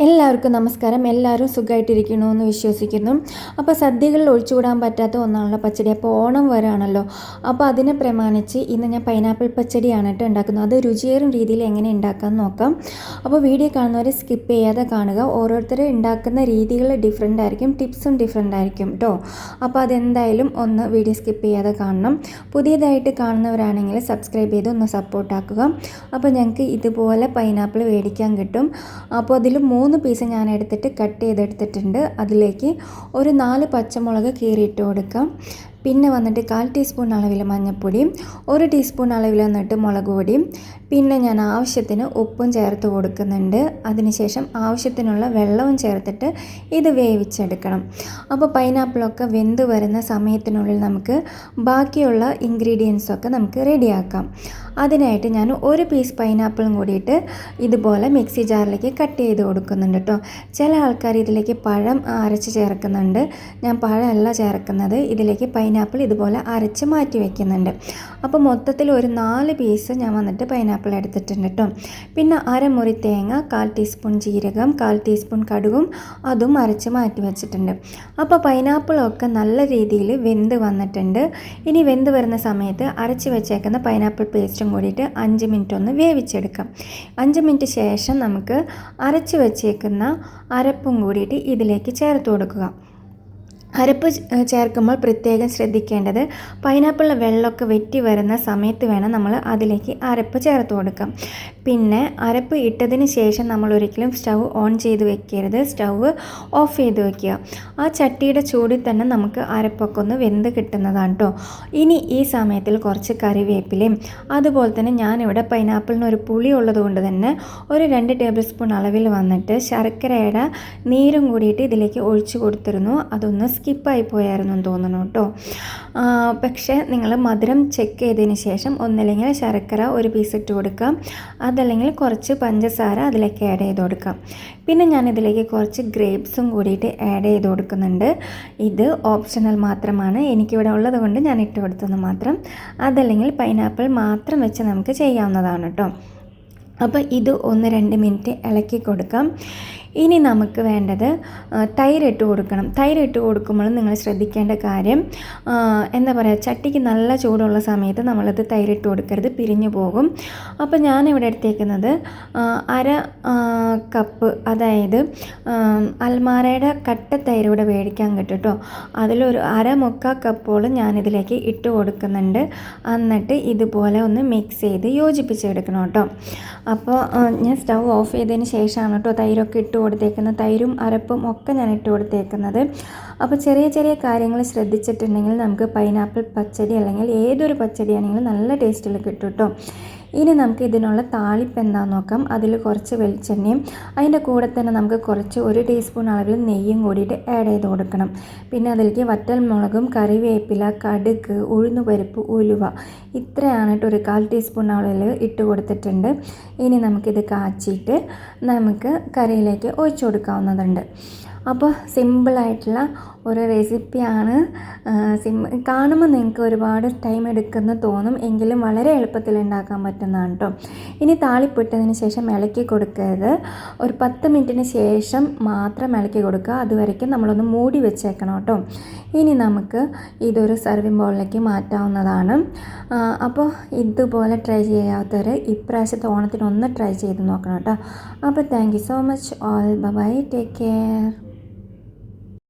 എല്ലാവർക്കും നമസ്കാരം. എല്ലാവരും സുഖമായിട്ടിരിക്കണമെന്ന് വിശ്വസിക്കുന്നു. അപ്പോൾ സദ്യകളിൽ ഒഴിച്ചുകൂടാൻ പറ്റാത്ത ഒന്നാണല്ലോ പച്ചടി. അപ്പോൾ ഓണം വരാണല്ലോ. അപ്പോൾ അതിനെ പ്രമാണിച്ച് ഇന്ന് ഞാൻ പൈനാപ്പിൾ പച്ചടിയാണ് കേട്ടോ ഉണ്ടാക്കുന്നത്. അത് രുചിയേറും രീതിയിൽ എങ്ങനെ ഉണ്ടാക്കാമെന്ന് നോക്കാം. അപ്പോൾ വീഡിയോ കാണുന്നവർ സ്കിപ്പ് ചെയ്യാതെ കാണുക. ഓരോരുത്തർ ഉണ്ടാക്കുന്ന രീതികൾ ഡിഫറെന്റ് ആയിരിക്കും. ടിപ്സും ഡിഫറെന്റ് ആയിരിക്കും കേട്ടോ. അപ്പോൾ അതെന്തായാലും ഒന്ന് വീഡിയോ സ്കിപ്പ് ചെയ്യാതെ കാണണം. പുതിയതായിട്ട് കാണുന്നവരാണെങ്കിൽ സബ്സ്ക്രൈബ് ചെയ്ത് ഒന്ന് സപ്പോർട്ടാക്കുക അപ്പോൾ ഞങ്ങൾക്ക് ഇതുപോലെ പൈനാപ്പിൾ മേടിക്കാൻ കിട്ടും. അപ്പോൾ അതിൽ മൂന്ന് പീസ് ഞാൻ എടുത്തിട്ട് കട്ട് ചെയ്തെടുത്തിട്ടുണ്ട്. അതിലേക്ക് ഒരു നാല് പച്ചമുളക് കീറിയിട്ട് കൊടുക്കാം. പിന്നെ വന്നിട്ട് കാൽ ടീസ്പൂൺ അളവിൽ മഞ്ഞൾപ്പൊടിയും ഒരു ടീസ്പൂൺ അളവിൽ വന്നിട്ട് മുളക് പൊടിയും പിന്നെ ഞാൻ ആവശ്യത്തിന് ഉപ്പും ചേർത്ത് കൊടുക്കുന്നുണ്ട്. അതിനുശേഷം ആവശ്യത്തിനുള്ള വെള്ളവും ചേർത്തിട്ട് ഇത് വേവിച്ചെടുക്കണം. അപ്പോൾ പൈനാപ്പിളൊക്കെ വെന്ത് വരുന്ന സമയത്തിനുള്ളിൽ നമുക്ക് ബാക്കിയുള്ള ഇൻഗ്രീഡിയൻസൊക്കെ നമുക്ക് റെഡിയാക്കാം. അതിനായിട്ട് ഞാൻ ഒരു പീസ് പൈനാപ്പിളും കൂടിയിട്ട് ഇതുപോലെ മിക്സി ജാറിലേക്ക് കട്ട് ചെയ്ത് കൊടുക്കുന്നുണ്ട് കേട്ടോ. ചില ആൾക്കാർ ഇതിലേക്ക് പഴം അരച്ച് ചേർക്കുന്നുണ്ട്. ഞാൻ പഴമല്ല ചേർക്കുന്നത്. ഇതിലേക്ക് പൈനാപ്പിൾ ഇതുപോലെ അരച്ച് മാറ്റി വയ്ക്കുന്നുണ്ട് അപ്പോൾ മൊത്തത്തിൽ ഒരു നാല് പീസ് ഞാൻ വന്നിട്ട് പൈനാപ്പിൾ എടുത്തിട്ടുണ്ട് കേട്ടോ പിന്നെ അരമുറി തേങ്ങ കാൽ ടീസ്പൂൺ ജീരകം കാൽ ടീസ്പൂൺ കടുകും അതും അരച്ച് മാറ്റി വെച്ചിട്ടുണ്ട്. അപ്പോൾ പൈനാപ്പിളൊക്കെ നല്ല രീതിയിൽ വെന്ത് വന്നിട്ടുണ്ട്. ഇനി വെന്ത് വരുന്ന സമയത്ത് അരച്ച് വെച്ചേക്കുന്ന പൈനാപ്പിൾ പേസ്റ്റും കൂടിയിട്ട് അഞ്ച് മിനിറ്റ് ഒന്ന് വേവിച്ചെടുക്കാം. അഞ്ച് മിനിറ്റ് ശേഷം നമുക്ക് അരച്ച് വെച്ചേക്കുന്ന അരപ്പും കൂടിയിട്ട് ഇതിലേക്ക് ചേർത്ത് കൊടുക്കുക. അരപ്പ് ചേർക്കുമ്പോൾ പ്രത്യേകം ശ്രദ്ധിക്കേണ്ടത് പൈനാപ്പിളിലെ വെള്ളമൊക്കെ വെറ്റി വരുന്ന സമയത്ത് വേണം നമ്മൾ അതിലേക്ക് അരപ്പ് ചേർത്ത് കൊടുക്കാം. പിന്നെ അരപ്പ് ഇട്ടതിന് ശേഷം നമ്മൾ ഒരിക്കലും സ്റ്റൗ ഓൺ ചെയ്ത് വെക്കരുത്. സ്റ്റൗ ഓഫ് ചെയ്ത് വെക്കുക. ആ ചട്ടിയുടെ ചൂടിൽ തന്നെ നമുക്ക് അരപ്പൊക്കെ ഒന്ന് വെന്ത് കിട്ടുന്നതാണ് കേട്ടോ ഇനി ഈ സമയത്തിൽ കുറച്ച് കറിവേപ്പിലയും അതുപോലെ തന്നെ ഞാനിവിടെ പൈനാപ്പിളിന് ഒരു പുളി ഉള്ളത് കൊണ്ട് തന്നെ ഒരു രണ്ട് ടേബിൾ സ്പൂൺ അളവിൽ വന്നിട്ട് ശർക്കരയുടെ നീരും കൂടിയിട്ട് ഇതിലേക്ക് ഒഴിച്ചു കൊടുത്തിരുന്നു. അതൊന്ന് സ്കിപ്പായി പോയായിരുന്നു എന്ന് തോന്നുന്നു കേട്ടോ. പക്ഷേ നിങ്ങൾ മധുരം ചെക്ക് ചെയ്തതിന് ശേഷം ഒന്നില്ലെങ്കിൽ ശർക്കര ഒരു പീസ് ഇട്ട് കൊടുക്കാം. അതല്ലെങ്കിൽ കുറച്ച് പഞ്ചസാര അതിലേക്ക് ആഡ് ചെയ്ത് കൊടുക്കാം. പിന്നെ ഞാൻ ഇതിലേക്ക് കുറച്ച് ഗ്രേപ്സും കൂടിയിട്ട് ആഡ് ചെയ്ത് കൊടുക്കുന്നുണ്ട്. ഇത് ഓപ്ഷണൽ മാത്രമാണ്. എനിക്കിവിടെ ഉള്ളത് കൊണ്ട് ഞാൻ ഇട്ട് കൊടുത്തത് മാത്രം. അതല്ലെങ്കിൽ പൈനാപ്പിൾ മാത്രം വെച്ച് നമുക്ക് ചെയ്യാവുന്നതാണ് കേട്ടോ. അപ്പോൾ ഇത് ഒന്ന് രണ്ട് മിനിറ്റ് ഇളക്കി കൊടുക്കാം. ഇനി നമുക്ക് വേണ്ടത് തൈര് ഇട്ട് കൊടുക്കണം. തൈര് ഇട്ട് കൊടുക്കുമ്പോൾ നിങ്ങൾ ശ്രദ്ധിക്കേണ്ട കാര്യം എന്താ പറയുക ചട്ടിക്ക് നല്ല ചൂടുള്ള സമയത്ത് നമ്മളത് തൈരിട്ട് കൊടുക്കരുത് പിരിഞ്ഞു പോകും. അപ്പോൾ ഞാനിവിടെ എടുത്തേക്കുന്നത് അര കപ്പ് അതായത് അൽമാരയുടെ കട്ട തൈര് ഇവിടെ മേടിക്കാൻ കേട്ടോ അതിലൊരു അര മുക്കാൽ കപ്പോളം ഞാനിതിലേക്ക് ഇട്ട് കൊടുക്കുന്നുണ്ട്. എന്നിട്ട് ഇതുപോലെ ഒന്ന് മിക്സ് ചെയ്ത് യോജിപ്പിച്ചെടുക്കണം കേട്ടോ അപ്പോൾ ഞാൻ സ്റ്റൗ ഓഫ് ചെയ്തതിന് ശേഷമാണ് കേട്ടോ തൈരൊക്കെ ഇട്ട് കൊടുത്തേക്കുന്നത് തൈരും അരപ്പും ഒക്കെ ഞാൻ ഇട്ട് കൊടുത്തേക്കുന്നത്. അപ്പോൾ ചെറിയ ചെറിയ കാര്യങ്ങൾ ശ്രദ്ധിച്ചിട്ടുണ്ടെങ്കിൽ നമുക്ക് പൈനാപ്പിൾ പച്ചടി അല്ലെങ്കിൽ ഏതൊരു പച്ചടിയാണെങ്കിലും നല്ല ടേസ്റ്റിൽ കിട്ടും കേട്ടോ ഇനി നമുക്ക് ഇതിനുള്ള താളിപ്പ് എന്താണെന്ന് നോക്കാം. അതിൽ കുറച്ച് വെളിച്ചെണ്ണയും അതിന്റെ കൂടെ തന്നെ നമുക്ക് കുറച്ച് ഒരു ടീസ്പൂൺ അളവിൽ നെയ്യും കൂടിയിട്ട് ആഡ് ചെയ്ത് കൊടുക്കണം. പിന്നെ അതിലേക്ക് വറ്റൽ മുളകും കറിവേപ്പില കടുക് ഉഴുന്നുപരിപ്പ് ഉലുവ ഇത്രയാണ് ഒരു കാൽ ടീസ്പൂൺ അളവിൽ ഇട്ട് കൊടുത്തിട്ടുണ്ട്. ഇനി നമുക്കിത് കാച്ചിയിട്ട് നമുക്ക് കറിയിലേക്ക് ഒഴിച്ചു കൊടുക്കാവുന്നതുണ്ട്. അപ്പോൾ സിമ്പിളായിട്ടുള്ള ഒരു റെസിപ്പിയാണ് സിം കാണുമ്പോൾ നിങ്ങൾക്ക് ഒരുപാട് ടൈം എടുക്കുന്ന തോന്നും. എങ്കിലും വളരെ എളുപ്പത്തിൽ ഉണ്ടാക്കാൻ പറ്റുന്നതാണ് കേട്ടോ ഇനി താളിപ്പിട്ടതിന് ശേഷം ഇളക്കി കൊടുക്കരുത്. ഒരു പത്ത് മിനിറ്റിന് ശേഷം മാത്രം ഇളക്കി കൊടുക്കുക. അതുവരയ്ക്കും നമ്മളൊന്ന് മൂടി വെച്ചേക്കണം കേട്ടോ ഇനി നമുക്ക് ഇതൊരു സർവിംഗ് ബോളിലേക്ക് മാറ്റാവുന്നതാണ്. അപ്പോൾ ഇതുപോലെ ട്രൈ ചെയ്യാത്തവർ ഇപ്രാവശ്യത്തെ ഓണത്തിന് ഒന്ന് ട്രൈ ചെയ്ത് നോക്കണം കേട്ടോ അപ്പോൾ thank you so much all bye take care